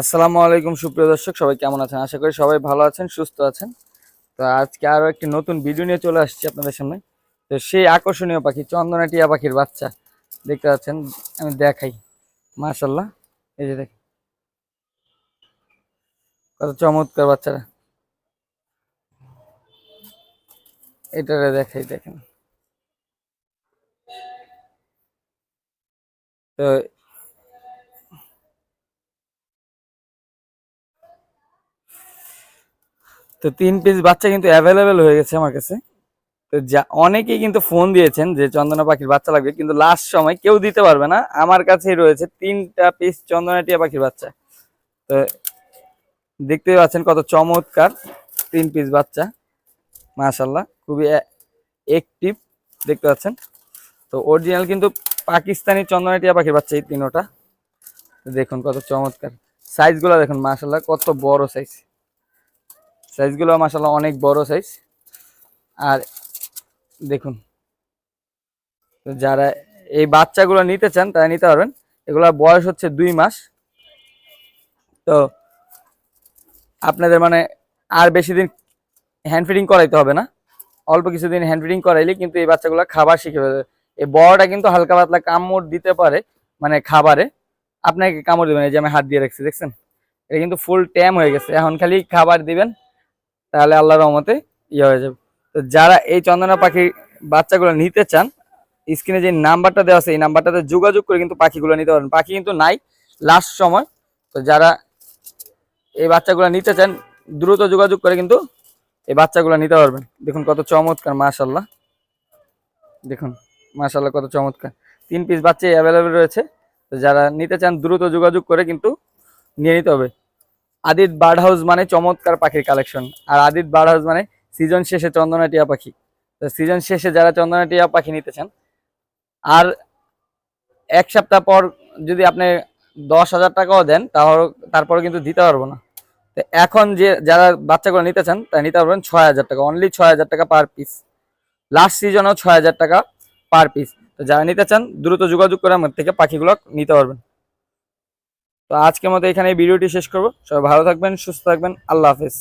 আসসালামু আলাইকুম, সুপ্রিয় দর্শক, সবাই কেমন আছেন? আশা করি সবাই ভালো আছেন, সুস্থ আছেন। তো আজকে আরও একটি নতুন ভিডিও নিয়ে চলে আসছি আপনাদের সামনে। তো সেই আকর্ষণীয় পাখি, চন্দনা টিয়া পাখির বাচ্চা। দেখতে পাচ্ছেন, আমি দেখাই। মাশাল্লাহ এই যে দেখ কত চমৎকার বাচ্চারা এটারে দেখাই, দেখেন। তো তো তিন পিস বাচ্চা কিন্তু অ্যাভেলেবেল হয়ে গেছে আমার কাছে। তো যা, অনেকেই কিন্তু ফোন দিয়েছেন যে চন্দনা পাখির বাচ্চা লাগবে, কিন্তু লাস্ট সময় কেউ দিতে পারবে না। আমার কাছেই রয়েছে তিনটা পিস চন্দনা টিয়া পাখির বাচ্চা। তো দেখতেই পাচ্ছেন কত চমৎকার তিন পিস বাচ্চা। মাশাল্লাহ খুবই একটিভ দেখতে পাচ্ছেন। তো অরিজিনাল কিন্তু পাকিস্তানি চন্দনা টিয়া পাখির বাচ্চা এই তিনোটা। দেখুন কত চমৎকার। সাইজগুলো দেখুন মাশাল্লাহ কত বড় সাইজ সাইজগুলো মাসাল্লাহ অনেক বড় সাইজ। আর দেখুন, যারা এই বাচ্চাগুলো নিতে চান, তারা নিতে পারবেন। এগুলোর বয়স হচ্ছে দুই মাস। তো আপনাদের মানে আর বেশি দিন হ্যান্ড ফিডিং করাইতে হবে না। অল্প কিছুদিন হ্যান্ড ফিডিং করাইলে কিন্তু এই বাচ্চাগুলো খাবার শিখে ফেলবে। এই বড়টা কিন্তু হালকা পাতলা কামড় দিতে পারে মানে খাবারে। আপনাকে কামড় দেবেন এই যে আমি হাত দিয়ে রাখছি, দেখছেন? এটা কিন্তু ফুল ট্যাম হয়ে গেছে। এখন খালি খাবার দিবেন তাহলে আল্লাহর রহমতে ইয়ে হয়ে যাবে। তো যারা এই চন্দনা পাখির বাচ্চাগুলো নিতে চান, স্ক্রিনে যে নাম্বারটা দেওয়া আছে, এই নাম্বারটাতে যোগাযোগ করে কিন্তু পাখিগুলো নিতে পারেন পাখি কিন্তু নাই, লাস্ট সময়। তো যারা এই বাচ্চাগুলো নিতে চান, দ্রুত যোগাযোগ করে কিন্তু এই বাচ্চাগুলো নিতে পারবেন। দেখুন কত চমৎকার মাশাল্লাহ দেখুন মাশাল্লাহ কত চমৎকার। তিন পিস বাচ্চা অ্যাভেলেবেল রয়েছে। তো যারা নিতে চান, দ্রুত যোগাযোগ করে কিন্তু নিয়ে নিতে হবে। আদিত বার্ড হাউস মানে চমৎকার পাখির কালেকশন আর আদিত বার্ড হাউস মানে সিজন শেষে চন্দনা টিয়া পাখি। তো সিজন শেষে যারা চন্দনা টিয়া পাখি নিতে চান, আর এক সপ্তাহ পর যদি আপনি দশ হাজার টাকাও দেন, তাহলে তারপরে কিন্তু দিতে পারব না। তো এখন যে যারা বাচ্চাগুলো নিতে চান, তারা নিতে পারবেন ছয় হাজার টাকা অনলি ছয় হাজার টাকা পার পিস লাস্ট সিজনেও ছয় হাজার টাকা পার পিস তো যারা নিতে চান, দ্রুত যোগাযোগ করে আমার থেকে পাখিগুলো নিতে পারবেন। তো আজকের মতো এখানে ভিডিওটি শেষ করব। সবাই ভালো থাকবেন সুস্থ থাকবেন। আল্লাহ হাফেজ।